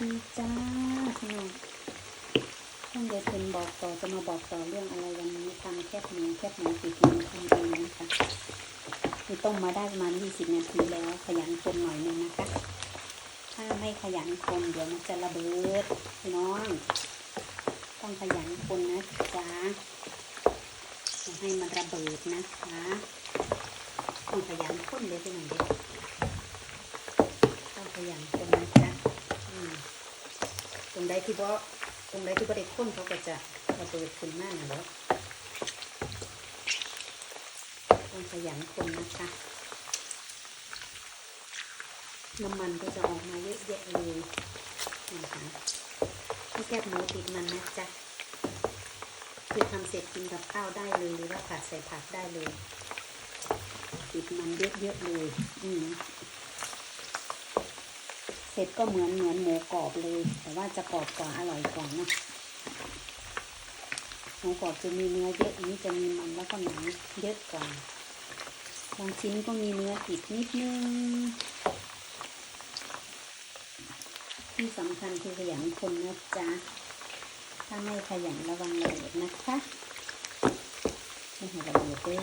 ดีจ้าพี่น้องท่านเดชเป็นบอกต่อจะมาบอกต่อเรื่องอะไรวันนี้ทำแคบหมูแคบหมูติดมือทำเองนะคะคือต้มมาได้ประมาณ20 นาทีแล้ว ขยันคนหน่อยหนึงนะคะ ถ้าไม่ขยันคนเดี๋ยวมันจะระเบิดพี่น้อง ต้องขยันคนนะจ๊ะอย่าให้มันระเบิดนะคะต้องขยันคนเลยพี่น้องเด็กต้องขยันคนนะจ๊ะอืม รงใดที่บ่ตรงใดที่บ่ได้คนเขาก็จะระเบิดขึ้นมากนะเนาะต้องขยันคนนะคะ น้ำมันก็จะออกมาเยอะแยะเลยนะคะให้แคบหมูติดมันนะจ๊ะคือทำเสร็จกินกับข้าวได้เลยหรือว่าผัดใส่ผักได้เลย ติดมันเยอะๆเลย อืม ร็จก็เหมือนเหมือนหมูกรอบเลย แต่ว่าจะกรอบกว่าอร่อยกว่าเนะหมูกรอบจะมีเนื้อเยอะอันนี้จะมีมันแล้วก็หนังเยอะกว่าบางชิ้นก็มีเนื้อติดนิดนึง ที่สำคัญคือขยันคนนะจ๊ะ ถ้าไม่ขยันระวังระเบิดนะคะไม่ให้ระเบิดด้วย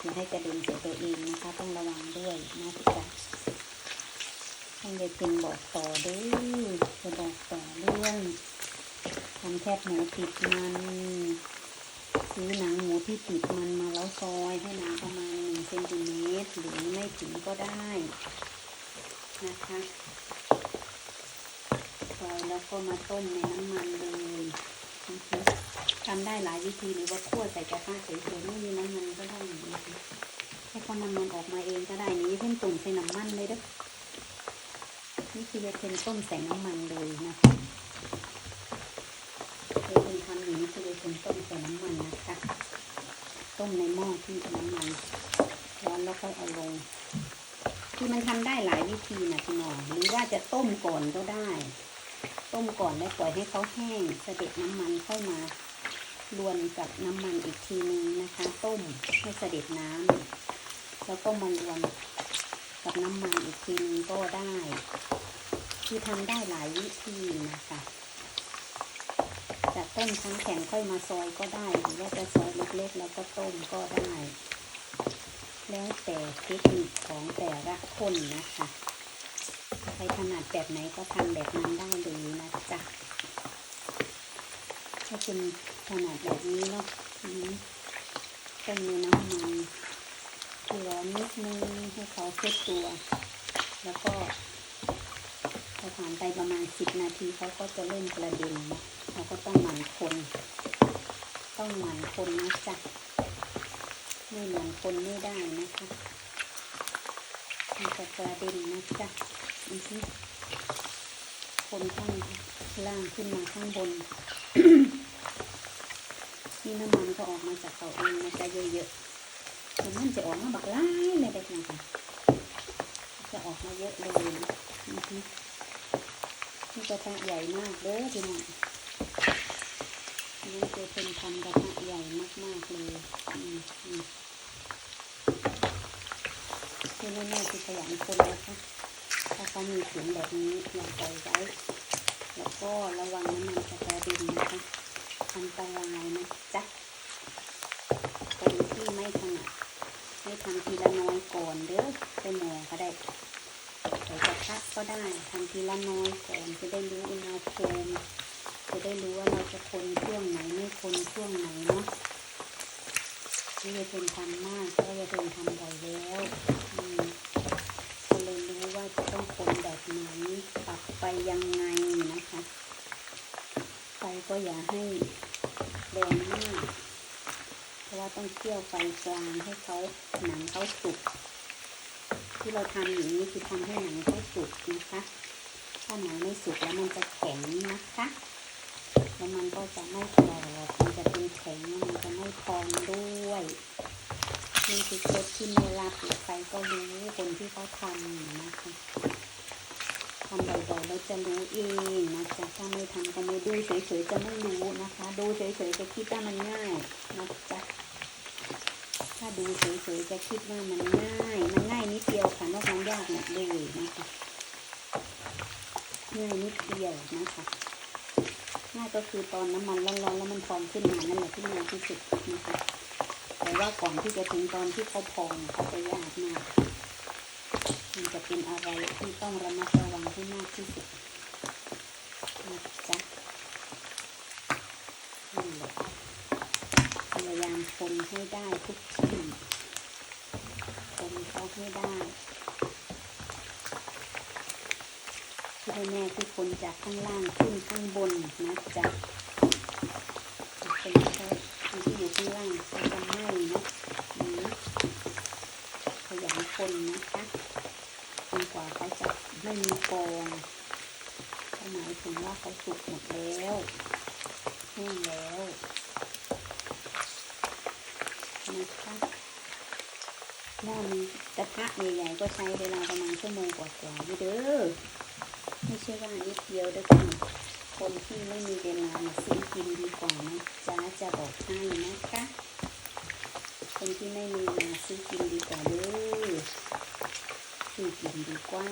อย่าให้กระเด็นใส่ตัวเองนะคะ ต้องระวังด้วยนะจ๊ะ ท่านยายเป็นบอกต่อเด้วยจะบอกต่อเรื่องทำแคบหมูติดมันซื้อหนังหมูที่ติดมันมาแล้วซอยให้หนาประมาณหนึ่งเซนติเมตรหรือไม่ถึงก็ได้นะคะซอยแล้วก็มาต้มในน้ำมันเลยนะคะทำได้หลายวิธีหรือว่าคั่วใส่กระทะเฉยๆไม่มีน้ำมันก็ได้นะคะให้เขาน้ำมันออกมาเองก็ได้นี้เพิ่งตุ่มใส่น้ำมันเลยเด้อ นี่คือจะเป็นต้มใส่น้ำมันเลยนะคะเลยเป็นทำอย่างนี้คือจะเป็นต้มใส่น้ำมันนะคะ ต้มในหม้อที่น้ำมันร้อนแล้วค่อยเอาลง คือมันทำได้หลายวิธีนะพี่น้องหรือว่าจะต้มก่อนก็ได้ ต้มก่อนแล้วปล่อยให้เขาแห้งเสด็จน้ำมันเข้ามารวนกับน้ำมันอีกทีนึงนะคะ ต้มให้เสด็จน้ำแล้วก็มารวนกับน้ำมันอีกทีนึงก็ได้ คือทำได้หลายวิธีนะคะจะต้มทั้งแข็งค่อยมาซอยก็ได้หรือว่าจะซอยเล็กๆแล้วก็ต้มก็ได้ แล้วแต่เทคนิคของแต่ละคนนะคะใครถนัดแบบไหนก็ทำแบบนั้นได้เลยนะจ๊ะถ้าคุณถนัดแบบนี้เนาะต้มในน้ำมันร้อนนิดนึงให้เขาเซ็ตตัว แล้วก็ ผ่านไปประมาณสิบนาทีเขาก็จะเริ่มกระเด็นนะเราก็ต้องหมั่นคน ต้องหมั่นคนนะจ๊ะไม่หมั่นคนไม่ได้นะคะมันจะกระเด็นนะจ๊ะอือฮึคนข้างล่างขึ้นมาข้างบนนี่น้ำมันก็ออกมาจากเตาเองนะจ๊ะเยอะๆแต่มันจะออกมาบักล้ายเลยเด็กนะคะจะออกมาเยอะเลยนะอือฮึ นี่กระทะใหญ่มากเด้อพี่น้องนี่จะเป็นทำกระทะใหญ่มากๆเลยอืมอืมที่แน่ๆคือขยันคนนะคะถ้าเขามีถุงแบบนี้อย่าปล่อยไว้ แล้วก็ระวังน้ำมันจะกระเด็นนะคะอันตรายนะจ๊ะคนที่ไม่ถนัดให้ทำทีละน้อยก่อนเด้อใส่หมอก็ได้ ใส่กระทะก็ได้ทำทีละน้อยก่อนจะได้รู้อุณหภูมิจะได้รู้ว่าเราจะคนช่วงไหนไม่คนช่วงไหนเนาะนี่จะเป็นทำมากก็จะเป็นทำบ่อยแล้วอืมก็เลยรู้ว่าจะต้องคนแบบไหนปรับไปยังไงนะคะไฟก็อย่าให้แรงมาก เพราะว่าต้องเคี่ยวไฟกลางให้เขาหนังเขาสุก ที่เราทำอย่างนี้คือทำให้หนังเขาสุกนะคะ ถ้าหนังไม่สุกแล้วมันจะแข็งนะคะแล้วมันก็จะไม่กรอบมันจะเป็นแข็งมันจะไม่พองด้วยนี่คือเคล็ดที่เวลาปิดไฟก็รู้คนที่เขาทำนะคะทำบ่อยๆแล้วจะรู้เองนะจ๊ะถ้าไม่ทำก็ไม่ดูเฉยๆจะไม่รู้นะคะ ดูเฉยๆจะคิดว่ามันง่ายนะจ๊ะ ถ้าดูเฉยๆจะคิดว่ามันง่าย มันง่ายนิดเดียวค่ะนอกนั้นยากหมดเลยนะคะง่ายนิดเดียวนะคะง่ายก็คือตอนน้ำมันร้อนๆแล้วมันพองขึ้นมานั่นแหละที่ง่ายที่สุดนะคะ แต่ว่าก่อนที่จะถึงตอนที่เขาพองเนี่ยเขาจะยากมากมันจะเป็นอะไรที่ต้องระมัดระวังให้มากที่สุดนะจ๊ะนั่นแหละพยายาม คนให้ได้ทุกที่คนเขาให้ได้ที่แน่ๆคือคนจากข้างล่างขึ้นข้างบนนะจ๊ะคนที่เขาคนที่อยู่ข้างล่างเขาจะไหม้นะอืมขยันคนนะคะจนกว่าเขาจะไม่มีฟองหมายถึงว่าเขาสุกหมดแล้วแห้งแล้ว นะคะหม้อนี้กระทะใหญ่ๆก็ใช้เวลาประมาณชั่วโมงกว่าๆอยู่เด้อไม่ใช่ว่านิดเดียวเด้อคุณคนที่ไม่มีเวลามาซื้อกินดีกว่านะจ้าจะบอกให้นะคะคนที่ไม่มีเวลาซื้อกินดีกว่าเด้อซื้อกินดีกว่า